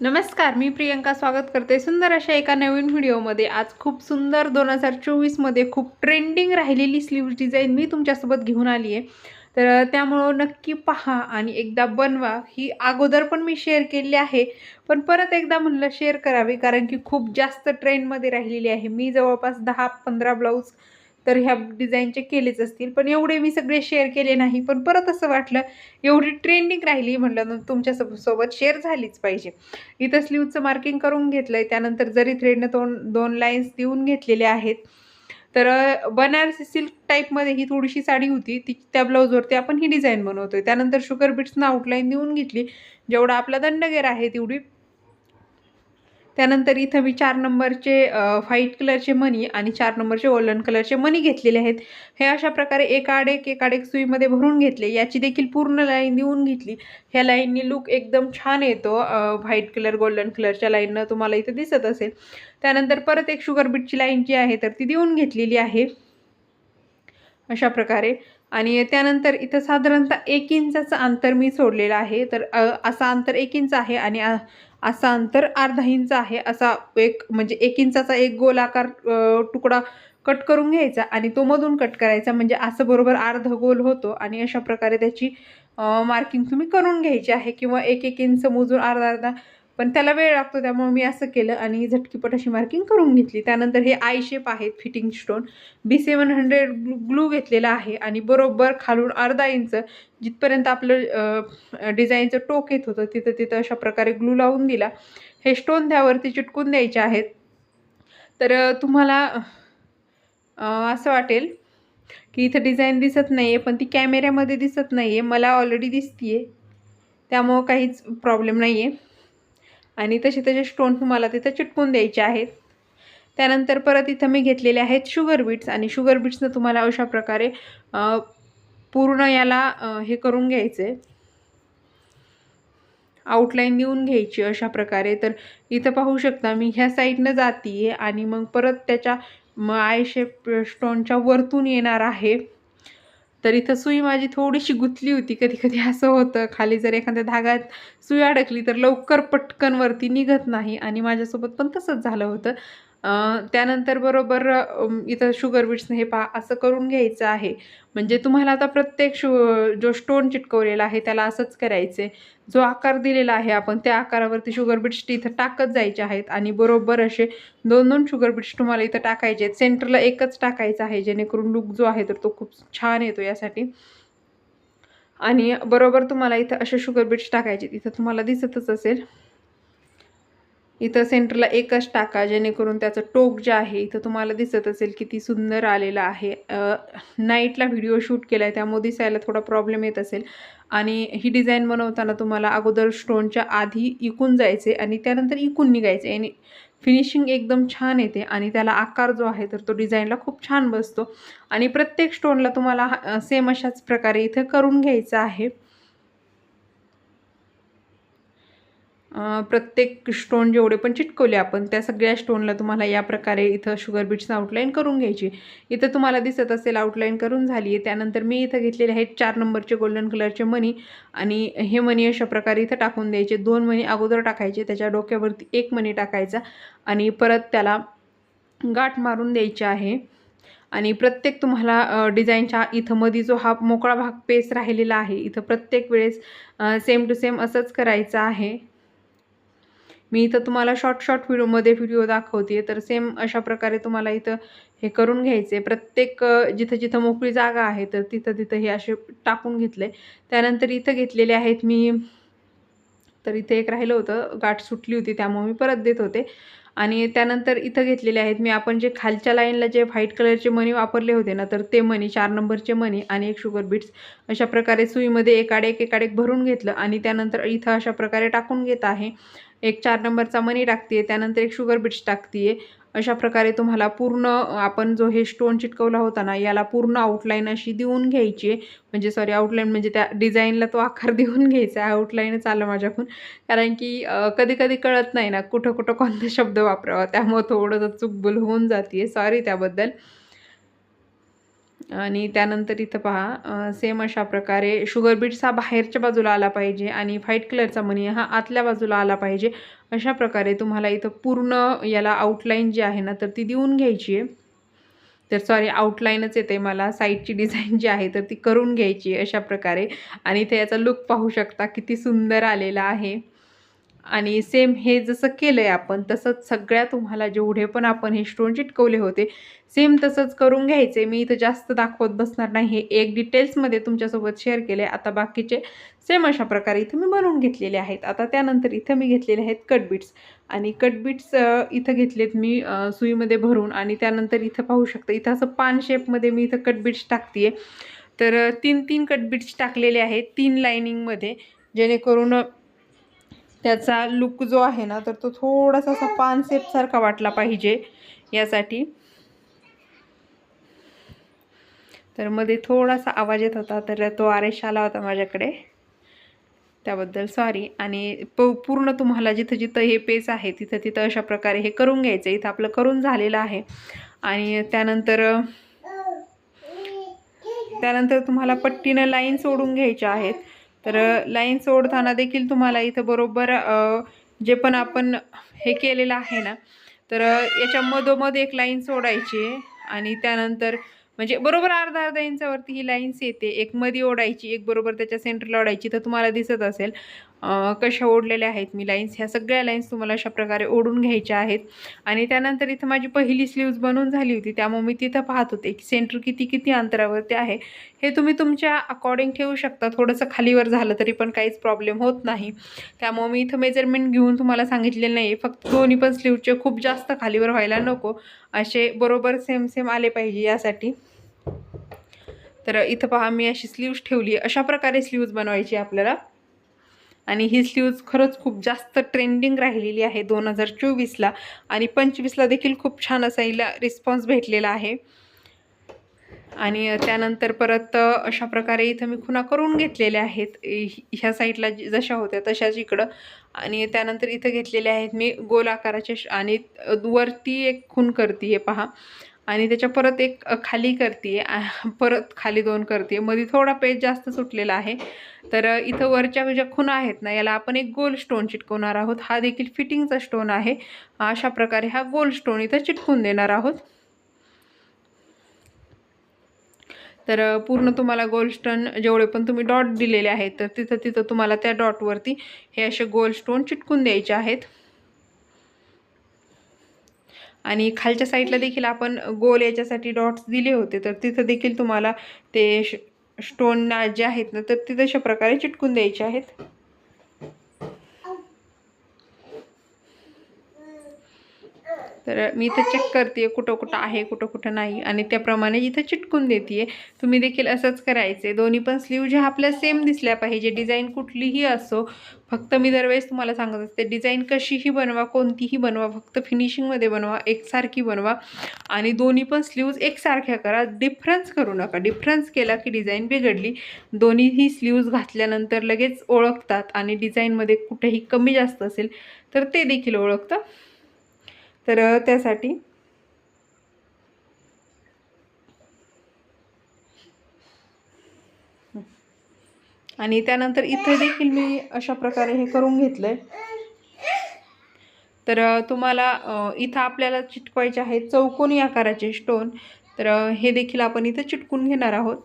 नमस्कार मी प्रियंका स्वागत करते सुंदर अशा एका नवीन व्हिडिओमध्ये. आज खूप सुंदर दोन हजार चोवीसमध्ये खूप ट्रेंडिंग राहिलेली स्लीव डिझाईन मी तुमच्यासोबत घेऊन आली आहे तर त्यामुळं नक्की पहा आणि एकदा बनवा. ही अगोदर पण मी शेअर केली आहे पण परत एकदा म्हणलं शेअर करावी कारण की खूप जास्त ट्रेंडमध्ये राहिलेली आहे. मी जवळपास दहा पंधरा ब्लाऊज तर ह्या डिझाईनचे केलेच असतील. पण एवढे मी सगळे शेअर केले नाही. पण परत असं वाटलं एवढी ट्रेंडिंग राहिली म्हटलं तुमच्यासोबत शेअर झालीच पाहिजे. इथं स्लीवचं मार्किंग करून घेतलं आहे त्यानंतर जरी थ्रेडनं दोन दोन लाईन्स देऊन घेतलेले आहेत. तर बनारसी सिल्क टाईपमध्ये ही थोडीशी साडी होती. ती त्या ब्लाऊजवरती आपण ही डिझाईन बनवतो आहे त्यानंतर शुगर बीट्सनं आउटलाईन देऊन घेतली. जेवढा आपला दंडगेर आहे तेवढी त्यानंतर इथं मी चार नंबरचे व्हाईट कलरचे मनी आणि चार नंबरचे गोल्डन कलरचे मनी घेतलेले आहेत. हे अशा प्रकारे एकाडेक एकाडेक एक एक सुईमध्ये भरून घेतले. याची देखील पूर्ण लाईन देऊन घेतली. ह्या लाईननी लुक एकदम छान येतो व्हाईट कलर गोल्डन कलरच्या लाईननं तुम्हाला इथं दिसत असेल. त्यानंतर परत एक शुगर बीटची लाईन जी आहे तर ती देऊन घेतलेली आहे. अशा प्रकारे. आणि त्यानंतर इथं साधारणतः एक इंचाचं अंतर मी सोडलेलं आहे. तर असं असा अंतर एक इंच आहे आणि असा अंतर अर्धा इंच आहे असा एक म्हणजे एक इंचाचा एक गोलाकार तुकडा कट करून घ्यायचा आणि तो मधून कट करायचा. म्हणजे असं बरोबर अर्ध गोल होतो आणि अशा प्रकारे त्याची मार्किंग तुम्ही करून घ्यायची आहे किंवा एक एक इंच मोजून अर्धा अर्धा पण त्याला वेळ लागतो त्यामुळे मी असं केलं आणि झटकीपट अशी मार्किंग करून घेतली. त्यानंतर हे आय शेप आहेत fitting stone B seven hundred glue glue घेतलेला आहे आणि बरोबर खालून अर्धा इंच जिथपर्यंत आपलं डिझाईनचं टोक येत होतं तिथं तिथं अशा प्रकारे ग्लू लावून दिला. हे स्टोन त्यावरती चिटकून द्यायचे आहेत. तर तुम्हाला असं वाटेल की इथं डिझाईन दिसत नाही आहे पण ती कॅमेऱ्यामध्ये दिसत नाही आहे मला ऑलरेडी दिसती आहे त्यामुळं काहीच प्रॉब्लेम नाही आहे आणि तसे त्याचे स्टोन तुम्हाला तिथं चिटकून द्यायचे आहेत. त्यानंतर परत इथं मी घेतलेले आहेत शुगर बीट्स आणि शुगर बीट्सनं तुम्हाला अशा प्रकारे पूर्ण याला हे करून घ्यायचं. आउटलाईन देऊन घ्यायची अशा प्रकारे. तर इथं पाहू शकता मी ह्या साईडनं जाते आहे आणि मग परत त्याच्या म आय शेप स्टोनच्या वरतून येणार आहे. तर इथं सुई माझी थोडीशी गुंतली होती. कधी कधी असं होतं खाली जर एखाद्या धागात सुई अडकली तर लवकर पटकन वरती निघत नाही आणि माझ्यासोबत पण तसंच झालं होतं. त्यानंतर बरोबर इथं शुगर बीट्सने हे पहा असं करून घ्यायचं आहे. म्हणजे तुम्हाला आता प्रत्येक शु जो स्टोन चिटकवलेला आहे त्याला असंच करायचं आहे जो आकार दिलेला आहे आपण त्या आकारावरती शुगर बीट्स इथं टाकत जायचे आहेत. आणि बरोबर असे दोन दोन शुगर बीट्स तुम्हाला इथं टाकायचे आहेत. सेंटरला एकच टाकायचं आहे जेणेकरून लुक जो आहे तर तो खूप छान येतो यासाठी. आणि बरोबर तुम्हाला इथं असे शुगर बीट्स टाकायचे इथं तुम्हाला दिसतच असेल. इथं सेंटरला एकच टाका जेणेकरून त्याचं टोक जे आहे इथं तुम्हाला दिसत असेल किती सुंदर आलेलं आहे. नाईटला व्हिडिओ शूट केला आहे त्यामुळे दिसायला थोडा प्रॉब्लेम येत असेल. आणि ही डिझाईन बनवताना तुम्हाला अगोदर स्टोनच्या आधी इकून जायचे आणि त्यानंतर इकून निघायचे. आणि फिनिशिंग एकदम छान येते आणि त्याला आकार जो आहे तर तो डिझाईनला खूप छान बसतो. आणि प्रत्येक स्टोनला तुम्हाला सेम अशाच प्रकारे इथं करून घ्यायचं आहे. प्रत्येक स्टोन जेवढे पण चिटकवले आपण त्या सगळ्या स्टोनला तुम्हाला या प्रकारे इथं शुगर बीट्स आउटलाईन करून घ्यायची. इथं तुम्हाला दिसत असेल आउटलाईन करून झाली आहे त्यानंतर मी इथं घेतलेले आहेत चार नंबरचे गोल्डन कलरचे मनी आणि हे मनी अशा प्रकारे इथं टाकून द्यायचे. दोन मनी अगोदर टाकायचे त्याच्या डोक्यावरती एक मनी टाकायचा आणि परत त्याला गाठ मारून द्यायची आहे. आणि प्रत्येक तुम्हाला डिझाईनच्या इथं मध्ये जो हा मोकळा भाग पेस राहिलेला आहे इथं प्रत्येक वेळेस सेम टू सेम असंच करायचं आहे. मी इथं तुम्हाला शॉर्ट शॉर्ट व्हिडिओमध्ये व्हिडिओ दाखवते तर सेम अशा प्रकारे तुम्हाला इथं हे करून घ्यायचे प्रत्येक जिथं जिथं मोकळी जागा आहे तर तिथं तिथं हे असे टाकून घेतले त्यानंतर इथं घेतलेले आहेत मी तर इथे एक राहिलं होतं. गाठ सुटली होती त्यामुळे मी परत देत होते. आणि त्यानंतर इथं घेतलेले आहेत मी आपण जे खालच्या लाईनला जे व्हाईट कलरचे मणी वापरले होते ना तर ते मणी चार नंबरचे मणी आणि एक शुगर बीट्स अशा प्रकारे सुईमध्ये एकाडे एक आडेक भरून घेतलं आणि त्यानंतर इथं अशा प्रकारे टाकून घेत आहे. एक चार नंबरचा मनी टाकते त्यानंतर एक शुगर बीट्स टाकते अशा प्रकारे तुम्हाला पूर्ण आपण जो हे स्टोन चिटकवला होता ना याला पूर्ण आउटलाईन अशी देऊन घ्यायची आहे. म्हणजे सॉरी आउटलाईन म्हणजे त्या डिझाईनला तो आकार देऊन घ्यायचा आहे. आउटलाईनच आलं माझ्याकडून. कारण की कधी कधी कळत नाही ना कुठं कुठं कोणता शब्द वापरावा. त्यामुळं थोडंसं चुकबुल होऊन जाते सॉरी त्याबद्दल. आणि त्यानंतर इथं पहा सेम अशा प्रकारे शुगर बीट्स हा बाहेरच्या बाजूला आला पाहिजे आणि व्हाईट कलरचा मनी हा आतल्या बाजूला आला पाहिजे. अशा प्रकारे तुम्हाला इथं पूर्ण याला आउटलाईन जी आहे ना तर ती देऊन घ्यायची आहे. तर सॉरी आउटलाईनच येते मला साईडची डिझाईन जी आहे तर ती करून घ्यायची अशा प्रकारे. आणि इथे याचा लुक पाहू शकता किती सुंदर आलेला आहे. आणि सेम हे जसं केलं आहे आपण तसंच सगळ्या तुम्हाला जेवढे पण आपण हे स्टोन चिटकवले होते सेम तसंच करून घ्यायचे. मी इथं जास्त दाखवत बसणार नाही. हे एक डिटेल्समध्ये तुमच्यासोबत शेअर केले आता बाकीचे सेम अशा प्रकारे इथं मी बनवून घेतलेले आहेत. आता त्यानंतर इथं मी घेतलेले आहेत कटबीट्स आणि कटबीट्स इथं घेतलेत मी सुईमध्ये भरून. आणि त्यानंतर इथं पाहू शकता इथं असं पान शेपमध्ये मी इथं कटबीट्स टाकते तर तीन तीन कटबीट्स टाकलेले आहेत तीन लाईनिंगमध्ये जेणेकरून त्याचा लुक जो आहे ना तर तो थोडासा असा पान सेपसारखा वाटला पाहिजे यासाठी. तर मध्ये थोडासा आवाज येत होता तर तो आरेश आला होता माझ्याकडे. त्याबद्दल सॉरी आणि प पूर्ण तुम्हाला जिथं जिथं हे पेज आहे तिथं तिथं अशा प्रकारे हे करून घ्यायचं. इथं आपलं करून झालेलं आहे. आणि त्यानंतर त्यानंतर तुम्हाला पट्टीनं लाईन सोडून घ्यायच्या आहेत. तर लाईन सोडताना देखील तुम्हाला इथं बरोबर जे पण आपण हे केलेलं आहे ना तर याच्या मधोमध एक लाईन सोडायची आहे आणि त्यानंतर म्हणजे बरोबर अर्धा अर्धा इंचावरती ही लाईन्स येते. एक मधी ओढायची एक बरोबर त्याच्या सेंटरला ओढायची तर तुम्हाला दिसत असेल. कशा ओढलेल्या आहेत मी लाईन्स ह्या सगळ्या लाईन्स तुम्हाला अशा प्रकारे ओढून घ्यायच्या आहेत. आणि त्यानंतर इथं माझी पहिली स्लीव्ज बनवून झाली होती त्यामुळे मी तिथं पाहत होते की सेंटर किती किती अंतरावरती आहे. हे तुम्ही तुमच्या अकॉर्डिंग ठेवू शकता थोडंसं खालीवर झालं तरी पण काहीच प्रॉब्लेम होत नाही. त्यामुळे मी इथं मेजरमेंट घेऊन तुम्हाला सांगितलेलं नाही फक्त दोन्ही पण स्लीवचे खूप जास्त खालीवर व्हायला नको असे बरोबर सेम सेम आले पाहिजे यासाठी. तर इथं पहा मी अशी स्लीव्ज ठेवली अशा प्रकारे स्लीव्ज बनवायची आपल्याला. आणि ही स्लीव्ज खरंच खूप जास्त ट्रेंडिंग राहिलेली आहे दोन हजार चोवीसला. आणि पंचवीसला देखील खूप छान असा हिला रिस्पॉन्स भेटलेला आहे. आणि त्यानंतर परत अशा प्रकारे इथं मी खुणा करून घेतलेल्या आहेत. ह्या साईडला जशा होत्या तशाच इकडं. आणि त्यानंतर इथं घेतलेले आहेत मी गोल आकाराचे आणि वरती एक खून करते आहे पहा. आणि त्याच्या परत एक खाली करते परत खाली दोन करते मध्ये थोडा पेज जास्त सुटलेला आहे. तर इथं वरच्या ज्या खुणा आहेत ना याला आपण एक गोल स्टोन चिटकवणार आहोत. हा देखील फिटिंगचा स्टोन आहे. अशा प्रकारे हा गोल स्टोन इथं चिटकून देणार आहोत. तर पूर्ण तुम्हाला गोल स्टोन जेवढे पण तुम्ही डॉट दिलेले आहेत तर तिथं तिथं तुम्हाला त्या डॉटवरती हे असे गोल स्टोन चिटकून द्यायचे आहेत. आणि खालच्या साईडला देखील आपण गोल याच्यासाठी डॉट्स दिले होते. तर तिथं देखील तुम्हाला ते स्टोन जे आहेत ना तर ते तशा प्रकारे चिटकून द्यायचे आहेत. तर मी इथं चेक करते कुठं कुठं आहे कुठं कुठं नाही. आणि त्याप्रमाणे इथं चिटकून देते तुम्ही देखील असंच करायचे दोन्ही पण स्लीव ज्या आपल्या सेम दिसल्या पाहिजे. डिझाईन कुठलीही असो फक्त मी दरवेळेस तुम्हाला सांगत असते डिझाईन कशीही बनवा कोणतीही बनवा फक्त फिनिशिंगमध्ये बनवा एकसारखी बनवा. आणि दोन्ही पण स्लीव्ज एकसारख्या करा. डिफरन्स करू नका. डिफरन्स केला की डिझाईन बिघडली. दोन्हीही स्लीव्ज घातल्यानंतर लगेच ओळखतात आणि डिझाईनमध्ये कुठेही कमी जास्त असेल तर ते देखील ओळखतं. तर त्यासाठी आणि त्यानंतर इथे देखील मी अशा प्रकारे हे करून घेतलं आहे तर तुम्हाला इथं आपल्याला चिटकवायचे आहेत चौकोनी आकाराचे स्टोन. तर हे देखील आपण इथं चिटकून घेणार आहोत.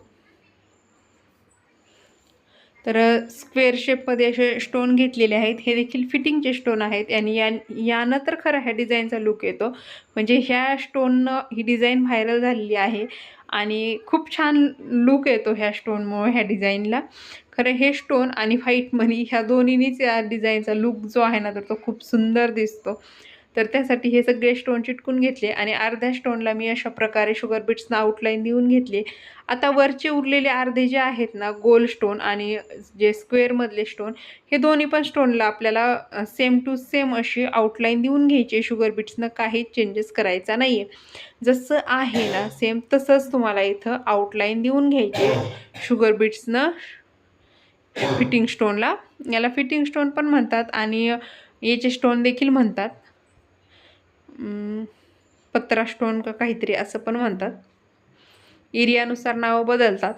तर स्क्वेअर शेपमध्ये असे स्टोन घेतलेले आहेत. हे देखील फिटिंगचे स्टोन आहेत आणि या यानं तर खरं ह्या डिझाईनचा लुक येतो. म्हणजे ह्या स्टोननं ही डिझाईन व्हायरल झालेली आहे आणि खूप छान लुक येतो ह्या स्टोनमुळे ह्या डिझाईनला. खरं हे स्टोन आणि व्हाईट मनी ह्या दोन्हीनीच या डिझाईनचा लुक जो आहे ना तर तो खूप सुंदर दिसतो. तर त्यासाठी हे सगळे स्टोन चिटकून घेतले आणि अर्ध्या स्टोनला मी अशा प्रकारे शुगर बीट्सना आउटलाईन देऊन घेतली. आता वरचे उरलेले अर्धे जे आहेत ना गोल स्टोन आणि जे स्क्वेअरमधले स्टोन हे दोन्ही पण स्टोनला आपल्याला सेम टू सेम अशी आउटलाईन देऊन घ्यायची. शुगर बीट्सनं काहीच चेंजेस करायचा नाही आहे जसं आहे ना सेम तसंच तुम्हाला इथं आउटलाईन देऊन घ्यायची. शुगर बीट्सनं फिटिंग स्टोनला याला फिटिंग स्टोन पण म्हणतात आणि याचे स्टोन देखील म्हणतात पत्राष्टोन का काहीतरी असं पण म्हणतात. एरियानुसार नावं बदलतात.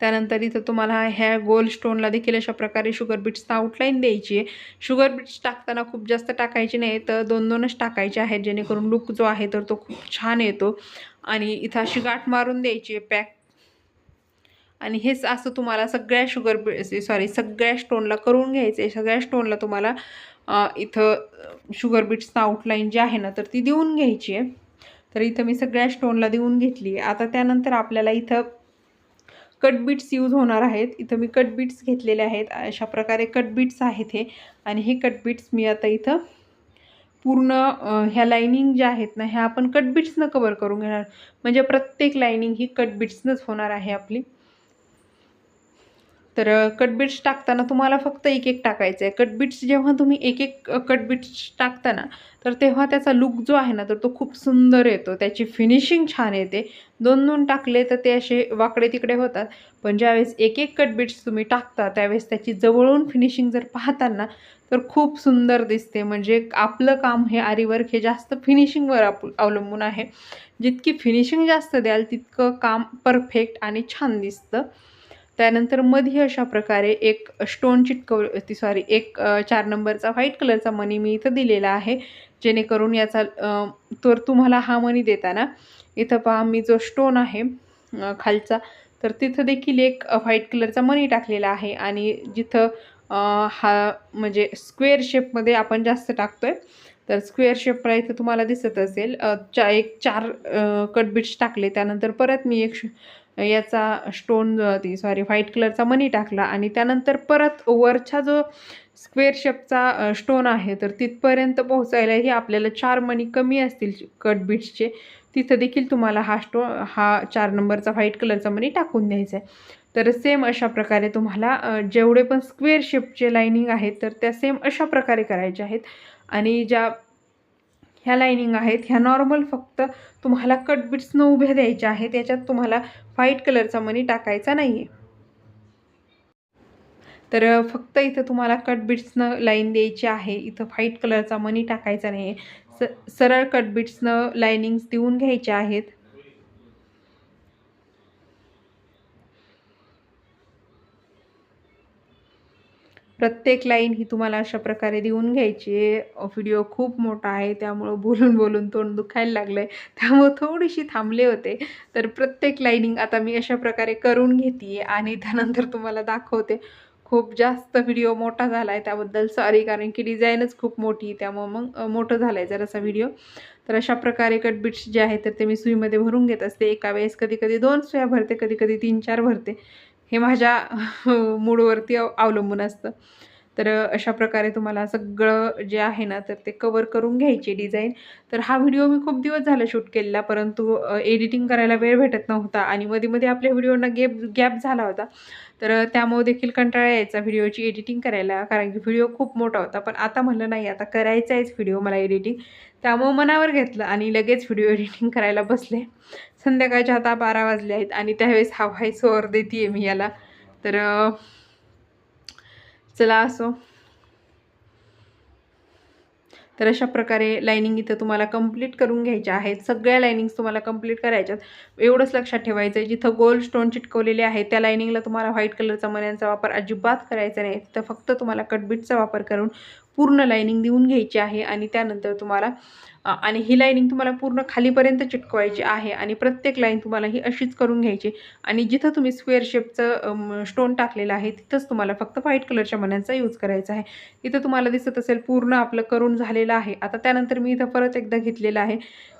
त्यानंतर इथं तुम्हाला ह्या गोल स्टोनला देखील अशा प्रकारे शुगर बीट्सना आउटलाईन द्यायची आहे. शुगर बीट्स टाकताना खूप जास्त टाकायची नाही तर दोन दोनच टाकायचे आहेत जेणेकरून लुक जो आहे तर तो खूप छान येतो. आणि इथं अशी गाठ मारून द्यायची आहे पॅक. आणि हेच असं तुम्हाला सगळ्या शुगर बी सॉरी सगळ्या स्टोनला करून घ्यायचं आहे. सगळ्या स्टोनला तुम्हाला इथं शुगर बीट्सना आउटलाईन जी आहे ना तर ती देऊन घ्यायची आहे. तर इथं मी सगळ्या स्टोनला देऊन घेतली. आहे आता त्यानंतर आपल्याला इथं कट बीट्स यूज होणार आहेत. इथं मी कट बीट्स घेतलेले आहेत. अशा प्रकारे कट बीट्स आहेत हे. आणि हे कट बीट्स मी आता इथं पूर्ण ह्या लाईनिंग ज्या आहेत ना ह्या आपण कट बीट्सनं कवर करून घेणार. म्हणजे प्रत्येक लाईनिंग ही कट बीट्सनंच होणार आहे आपली. तर कटबिट्स टाकताना तुम्हाला फक्त एक एक टाकायचं आहे कटबिट्स जेव्हा तुम्ही एक एक कटबिट्स टाकताना तर तेव्हा त्याचा लुक जो आहे ना तर तो खूप सुंदर येतो. त्याची फिनिशिंग छान येते. दोन दोन टाकले तर ते असे वाकडे तिकडे होतात. पण ज्यावेळेस एक एक कटबिट्स तुम्ही टाकता त्यावेळेस त्याची जवळून फिनिशिंग जर पाहताना तर खूप सुंदर दिसते. म्हणजे आपलं काम हे आरीवर्क हे जास्त फिनिशिंगवर आप अवलंबून आहे. जितकी फिनिशिंग जास्त द्याल तितकं काम परफेक्ट आणि छान दिसतं. त्यानंतरमध्ये अशा प्रकारे एक स्टोन चिटकव ती सॉरी एक चार नंबरचा व्हाईट कलरचा मनी मी इथं दिलेला आहे. जेणेकरून याचा तर तुम्हाला हा मनी देताना इथं पहा मी जो स्टोन आहे खालचा तर तिथं देखील एक व्हाईट कलरचा मनी टाकलेला आहे. आणि जिथं हा म्हणजे स्क्वेअर शेपमध्ये आपण जास्त टाकतो आहे तर स्क्वेअर शेपला इथं तुम्हाला दिसत असेल चा एक चार कटबिट्स टाकले. त्यानंतर परत मी एक याचा स्टोन ती सॉरी व्हाईट कलरचा मनी टाकला आणि त्यानंतर परत वरचा जो स्क्वेअर शेपचा स्टोन आहे तर तिथपर्यंत पोहोचायलाही आपल्याला चार मनी कमी असतील कट बीट्सचे तिथं देखील तुम्हाला हा स्टो हा चार नंबरचा व्हाईट कलरचा मनी टाकून द्यायचा आहे तर सेम अशा प्रकारे तुम्हाला जेवढे पण स्क्वेअर शेपचे लाईनिंग आहेत तर त्या सेम अशा प्रकारे करायच्या आहेत. आणि ज्या ह्या लाईनिंग आहेत. ह्या नॉर्मल फक्त तुम्हाला कट बिट्सनं उभ्या द्यायच्या आहेत. याच्यात तुम्हाला व्हाईट कलरचा मनी टाकायचा नाही आहे तर फक्त इथं तुम्हाला कट बिट्सनं लाईन द्यायची आहे. इथं व्हाईट कलरचा मनी टाकायचा नाही आहे स सरळ कट बिट्सनं लाईनिंग्स देऊन घ्यायच्या आहेत. प्रत्येक लाईन ही तुम्हाला अशा प्रकारे देऊन घ्यायची आहे. व्हिडिओ खूप मोठा आहे त्यामुळं बोलून बोलून तोंड दुखायला लागलं आहे त्यामुळं थोडीशी थांबले होते. तर प्रत्येक लाईनिंग आता मी अशा प्रकारे करून घेते आणि त्यानंतर तुम्हाला दाखवते. खूप जास्त व्हिडिओ मोठा झाला आहे त्याबद्दल. सॉरी कारण की डिझाईनच खूप मोठी त्यामुळं मग मोठं झालं आहे जरासा व्हिडिओ तर अशा प्रकारे कटबिट्स जे आहेत तर ते मी सुईमध्ये भरून घेत असते. एका वेळेस कधी कधी दोन सुया भरते कधी कधी तीन चार भरते. हे माझ्या मूडवरती अवलंबून असतं. तर अशा प्रकारे तुम्हाला सगळं जे आहे ना तर ते कवर करून घ्यायचे डिझाईन तर हा व्हिडिओ मी खूप दिवस झाला शूट केलेला परंतु एडिटिंग करायला वेळ भेटत नव्हता. आणि मध्ये मध्ये आपल्या व्हिडिओना गॅप गॅप झाला होता. तर त्यामुळे देखील कंटाळा यायचा व्हिडिओची एडिटिंग करायला कारण की व्हिडिओ खूप मोठा होता. पण आता म्हणलं नाही आता करायचा आहेच व्हिडिओ मला एडिटिंग. त्यामुळं मनावर घेतलं आणि लगेच व्हिडिओ एडिटिंग करायला बसले. संध्याकाळच्या आता बारा वाजले आहेत आणि त्यावेळेस हा व्हाईस ओवर देते आहे मी याला. तर चला असो. तर अशा प्रकारे लाईनिंग इथं तुम्हाला कंप्लीट करून घ्यायच्या आहेत. सगळ्या लाईनिंग्स तुम्हाला कंप्लीट करायच्यात. एवढंच लक्षात ठेवायचं आहे जिथं गोल स्टोन चिटकवलेले आहेत त्या लाईनिंगला तुम्हाला व्हाईट कलरचा मण्यांचा वापर अजिबात करायचा नाही. तिथं फक्त तुम्हाला कटबीटचा वापर करून पूर्ण लाईनिंग देऊन घ्यायची आहे आणि त्यानंतर तुम्हाला आणि ही लाईनिंग तुम्हाला पूर्ण खालीपर्यंत चिटकवायची आहे आणि प्रत्येक लाईन तुम्हाला ही अशीच करून घ्यायची. आणि जिथं तुम्ही स्क्वेअर शेपचं स्टोन टाकलेलं आहे तिथंच तुम्हाला फक्त व्हाईट कलरच्या मण्यांचा यूज करायचा आहे. इथं तुम्हाला दिसत असेल पूर्ण आपलं करून झालेलं आहे. आता त्यानंतर मी इथं परत एकदा घेतलेलं आहे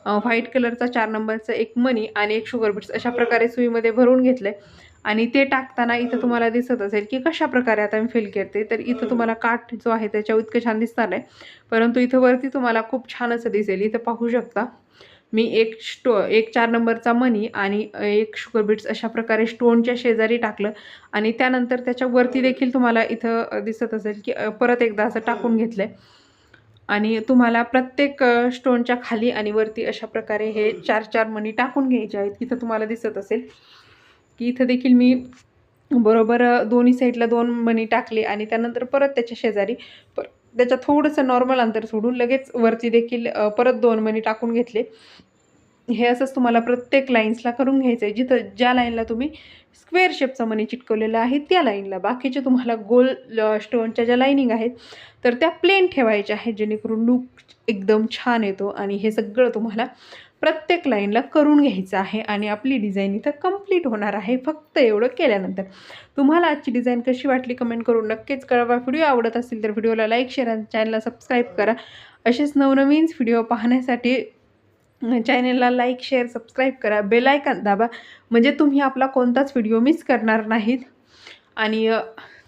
व्हाईट कलरचा चार नंबरचा एक मनी आणि एक शुगर बीट्स अशा प्रकारे सुईमध्ये भरून घेतलं आहे आणि ते टाकताना इथं तुम्हाला दिसत असेल की कशा प्रकारे आता मी फिल करते. तर इथं तुम्हाला काठ जो आहे त्याच्या इतकं छान दिसणार नाही. परंतु इथं वरती तुम्हाला खूप छान असं दिसेल. इथं पाहू शकता. मी एक स्टो एक चार नंबरचा मनी आणि एक शुगर बीट्स अशा प्रकारे स्टोनच्या शेजारी टाकलं. आणि त्यानंतर त्याच्या वरती देखील तुम्हाला इथं दिसत असेल की परत एकदा असं टाकून घेतलं आहे आणि तुम्हाला प्रत्येक स्टोनच्या खाली आणि वरती अशा प्रकारे हे चार चार मनी टाकून घ्यायचे आहेत. इथं तुम्हाला दिसत असेल. की इथं देखील मी बरोबर दोन्ही साईडला दोन मणी टाकले आणि त्यानंतर परत त्याच्या शेजारी पर त्याच्या थोडंसं नॉर्मल अंतर सोडून लगेच वरती देखील परत दोन मणी टाकून घेतले. हे असंच तुम्हाला प्रत्येक लाईन्सला करून घ्यायचं आहे जिथं ज्या लाईनला तुम्ही स्क्वेअर शेपचा मनी चिटकवलेला आहे त्या लाईनला बाकीचे तुम्हाला गोल स्टोनच्या ज्या लाईनिंग आहेत तर त्या प्लेन ठेवायच्या आहेत जेणेकरून लूक एकदम छान येतो आणि हे सगळं तुम्हाला प्रत्येक लाईनला करून घ्यायचं आहे आणि आपली डिझाईन इथं कंप्लीट होणार आहे फक्त एवढं केल्यानंतर. तुम्हाला आजची डिझाईन कशी वाटली कमेंट करून नक्कीच कळवा. व्हिडिओ आवडत असेल तर व्हिडिओला लाईक शेअर आणि चॅनलला सबस्क्राईब करा. असेच नवनवीन व्हिडिओ पाहण्यासाठी चॅनलला लाईक शेअर सबस्क्राईब करा. बेलायकन दाबा. म्हणजे तुम्ही आपला कोणताच व्हिडिओ मिस करणार नाहीत. आणि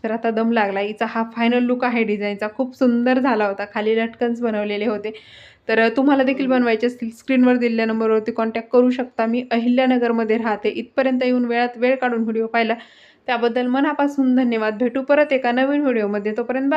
तर आता दम लागला. हिचा हा फायनल लुक आहे डिझाईनचा खूप सुंदर झाला होता. खाली लटकन्स बनवलेले होते. तर तुम्हाला देखील बनवायचे असतील. स्क्रीनवर दिलेल्या नंबरवरती कॉन्टॅक्ट करू शकता. मी अहिल्यानगरमध्ये राहते. इथपर्यंत येऊन वेळात वेळ काढून व्हिडिओ पाहिला. त्याबद्दल मनापासून धन्यवाद. भेटू परत एका नवीन व्हिडिओमध्ये. तोपर्यंत.